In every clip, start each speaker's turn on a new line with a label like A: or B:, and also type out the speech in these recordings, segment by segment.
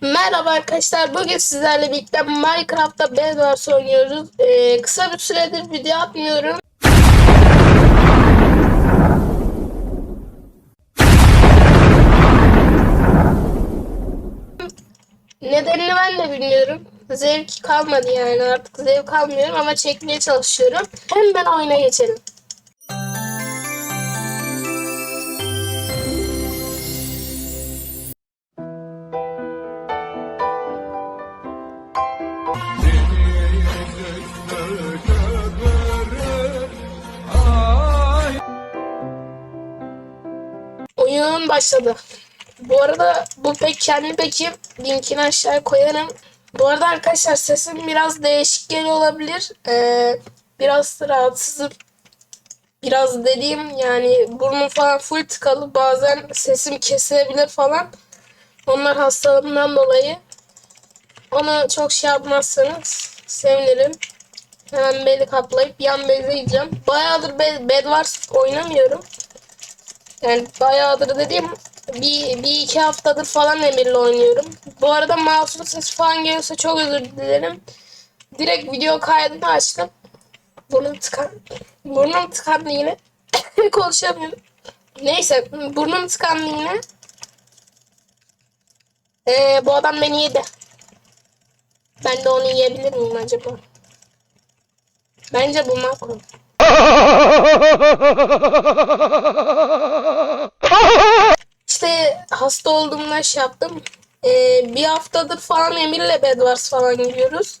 A: Merhaba arkadaşlar. Bugün sizlerle birlikte Minecraft'ta Bedwars oynuyoruz. Ee, kısa bir süredir video atmıyorum. Nedenini ben de bilmiyorum. Zevk kalmadı yani artık zevk almıyorum ama çekmeye çalışıyorum. Hemen oyuna geçelim. Başladı. Bu arada bu pek kendi pekim linkini aşağıya koyarım. Bu arada arkadaşlar sesim biraz değişik geliyor olabilir. Ee, biraz rahatsızım. Biraz dediğim yani burnum falan full tıkalı. Bazen sesim kesilebilir falan. Onlar hastalığımdan dolayı. Onu çok şey yapmazsanız sevinirim. Hemen beli kaplayıp yan beze gideceğim. Bayağıdır Bed Bedwars oynamıyorum. Yani bayağıdır dediğim bir, bir iki haftadır falan Emir'le oynuyorum. Bu arada mouse'un sesi falan geliyorsa çok özür dilerim. Direkt video kaydını açtım. Burnum tıkan. Burnum tıkandı yine. Konuşamıyorum. Neyse burnum tıkandı yine. Ee, bu adam beni yedi. Ben de onu yiyebilir miyim acaba? Bence bu makro. İşte hasta olduğumda şey yaptım. Ee, bir haftadır falan Emir'le Bedwars falan gidiyoruz.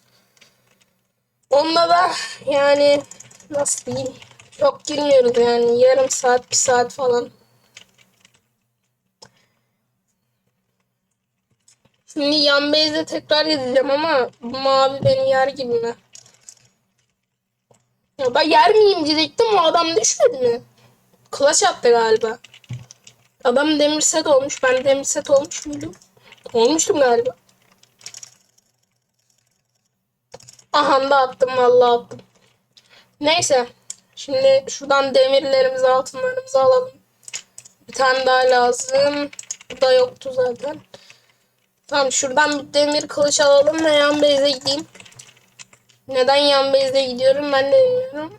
A: Onda da yani nasıl diyeyim çok girmiyoruz yani yarım saat bir saat falan. Şimdi yan base'e tekrar gideceğim ama mavi beni yer gibi mi? Ya ben yer miyim diyecektim o adam düşmedi mi? Kulaç attı galiba. Adam demir set olmuş. Ben demir set olmuş muydum? Olmuştum galiba. Aha da attım vallahi attım. Neyse. Şimdi şuradan demirlerimizi altınlarımızı alalım. Bir tane daha lazım. Bu da yoktu zaten. Tamam şuradan bir demir kılıç alalım ve yan base'e gideyim. Neden yan base'e gidiyorum ben de bilmiyorum.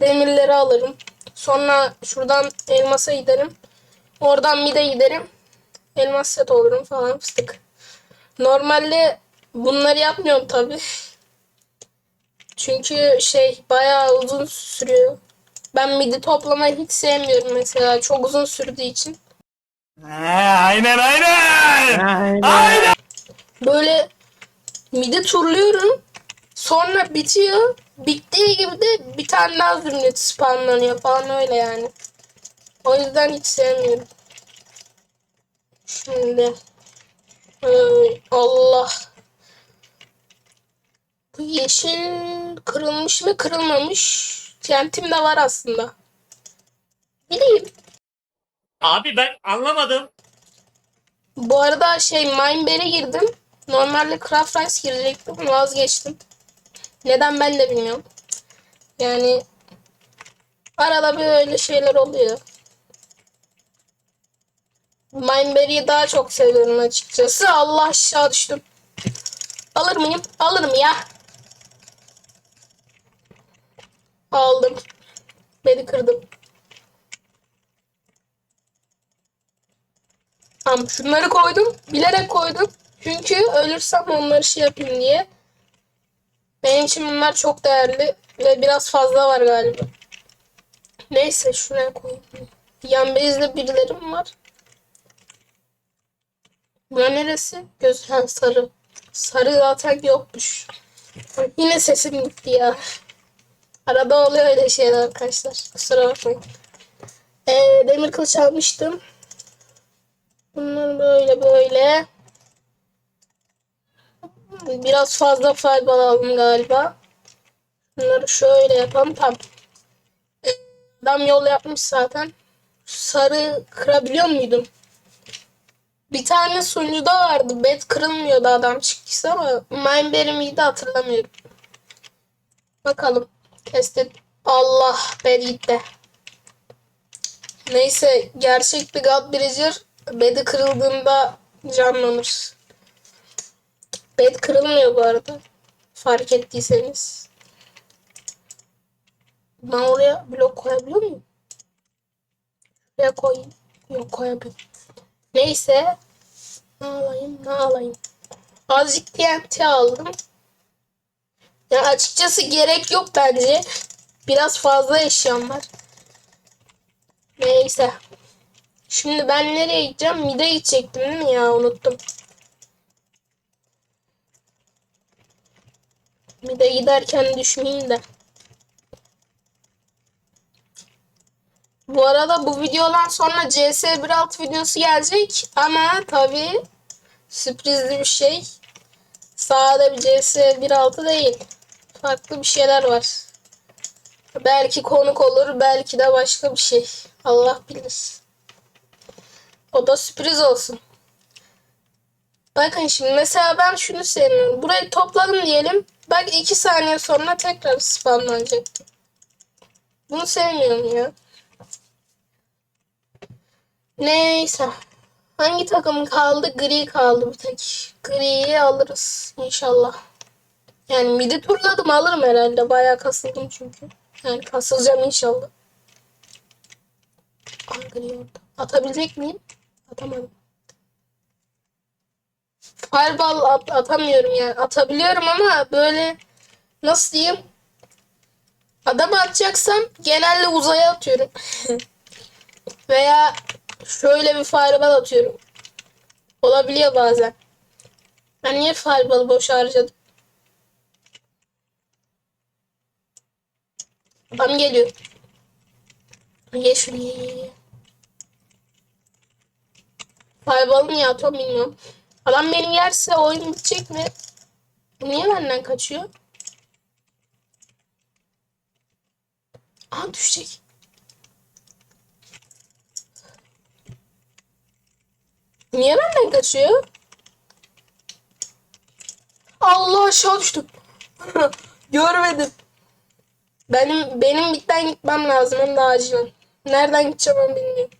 A: Demirleri alırım. Sonra şuradan elmasa giderim. Oradan bir de giderim. Elmas set olurum falan fıstık. Normalde bunları yapmıyorum tabi. Çünkü şey bayağı uzun sürüyor. Ben midi toplamayı hiç sevmiyorum mesela. Çok uzun sürdüğü için.
B: aynen aynen.
A: Böyle midi turluyorum. Sonra bitiyor. Bittiği gibi de bir tane daha zümrüt spawnlanıyor falan öyle yani. O yüzden hiç sevmiyorum. Şimdi Ay, Allah bu yeşil kırılmış mı kırılmamış TNT'm de var aslında. Bileyim.
B: Abi ben anlamadım.
A: Bu arada şey Mineberry'e girdim. Normalde Craft Rice girecektim vazgeçtim. Neden ben de bilmiyorum. Yani arada böyle şeyler oluyor. Mineberry'i daha çok seviyorum açıkçası. Allah aşağı düştüm. Alır mıyım? Alırım ya. Aldım. Beni kırdım. Tamam şunları koydum. Bilerek koydum. Çünkü ölürsem onları şey yapayım diye. Benim için bunlar çok değerli ve biraz fazla var galiba. Neyse şuraya koyayım. Yan bezde birilerim var. Bura neresi? Göz ha, sarı. Sarı zaten yokmuş. Yine sesim gitti ya. Arada oluyor öyle şeyler arkadaşlar. Kusura bakmayın. Ee, demir kılıç almıştım. Bunları böyle böyle. Biraz fazla fiber aldım galiba. Bunları şöyle yapalım. Tamam. Ee, Adam yol yapmış zaten. Sarı kırabiliyor muydum? Bir tane sunucuda vardı. Bed kırılmıyordu adam çıktıysa ama Mineberry miydi hatırlamıyorum. Bakalım. Test. Allah bed gitti. Neyse gerçek bir God Bridger bedi kırıldığında canlanır. Bed kırılmıyor bu arada. Fark ettiyseniz. Ben oraya blok koyabiliyor muyum? Şuraya koyayım. Yok koyamıyorum. Neyse. Ne alayım ne alayım. Azıcık TNT aldım. Ya açıkçası gerek yok bence. Biraz fazla eşyam var. Neyse. Şimdi ben nereye gideceğim? Mide gidecektim değil mi ya? Unuttum. Mide giderken düşmeyeyim de. Bu arada bu videodan sonra CS 1.6 videosu gelecek ama tabii sürprizli bir şey. Sağda bir CS 1.6 değil. Farklı bir şeyler var. Belki konuk olur, belki de başka bir şey. Allah bilir. O da sürpriz olsun. Bakın şimdi mesela ben şunu sevmiyorum. Burayı topladım diyelim. Bak iki saniye sonra tekrar spamlanacak. Bunu sevmiyorum ya. Neyse. Hangi takım kaldı? Gri kaldı bir tek. Griyi alırız inşallah. Yani midi turladım alırım herhalde. Bayağı kasıldım çünkü. Yani kasılacağım inşallah. Aa, gri orada. Atabilecek miyim? Atamadım. Fireball at- atamıyorum yani. Atabiliyorum ama böyle nasıl diyeyim? Adam atacaksam genelde uzaya atıyorum. Veya şöyle bir fireball atıyorum. Olabiliyor bazen. Ben niye fireball'ı boş harcadım? Adam geliyor. Ye şuraya. Fireball'ı niye atıyorum bilmiyorum. Adam beni yerse oyun bitecek mi? Niye benden kaçıyor? Aa düşecek. Niye benden kaçıyor? Allah aşağı düştüm. Görmedim. Benim benim bitten gitmem lazım hem de acilen. Nereden gideceğim ben bilmiyorum.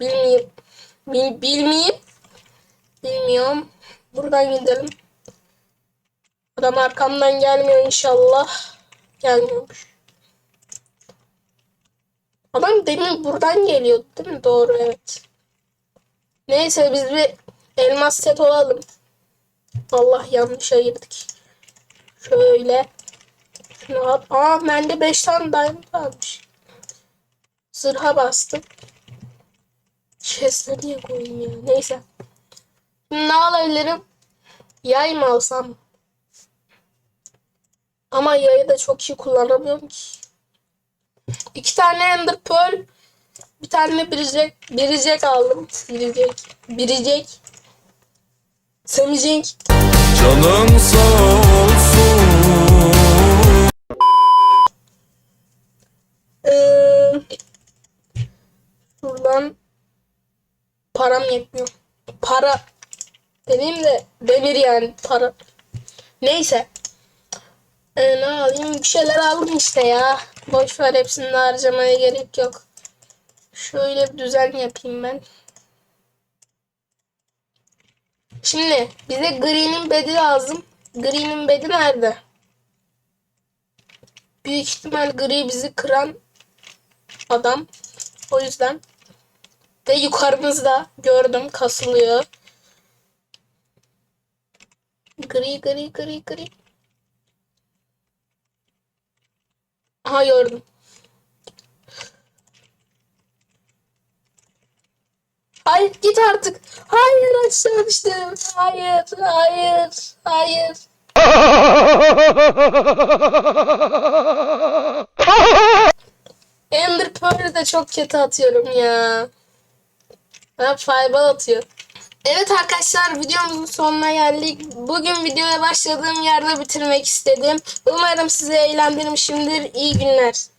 A: Bilmiyorum. Bil, bilmeyeyim. Bilmiyorum. Buradan gidelim. Adam arkamdan gelmiyor inşallah. Gelmiyormuş. Adam demin buradan geliyordu değil mi? Doğru evet. Neyse biz bir elmas set olalım. Allah yanlışa girdik. Şöyle. Şunu at. Aa bende 5 tane diamond varmış. Zırha bastım. Chest'e niye koyayım ya? Neyse. Ne alabilirim? Yay mı alsam? Ama yayı da çok iyi kullanamıyorum ki. İki tane Ender Pearl. Bir tane biricek, biricek aldım. Biricek. Biricek. Semicek.
C: Canın sağ olsun.
A: Ee, şuradan param yetmiyor. Para dediğim de demir yani para. Neyse. Ee, ne alayım? Bir şeyler aldım işte ya. Boş ver hepsini harcamaya gerek yok. Şöyle bir düzen yapayım ben. Şimdi bize Green'in bedi lazım. Green'in bedi nerede? Büyük ihtimal gri bizi kıran adam. O yüzden. Ve yukarımızda gördüm kasılıyor. Gri gri gri gri. Aha gördüm. Hayır git artık. Hayır aşağı düştüm. Hayır hayır hayır. Ender Pearl'ü de çok kötü atıyorum ya. Ben fireball atıyor. Evet arkadaşlar videomuzun sonuna geldik. Bugün videoya başladığım yerde bitirmek istedim. Umarım sizi eğlendirmişimdir. İyi günler.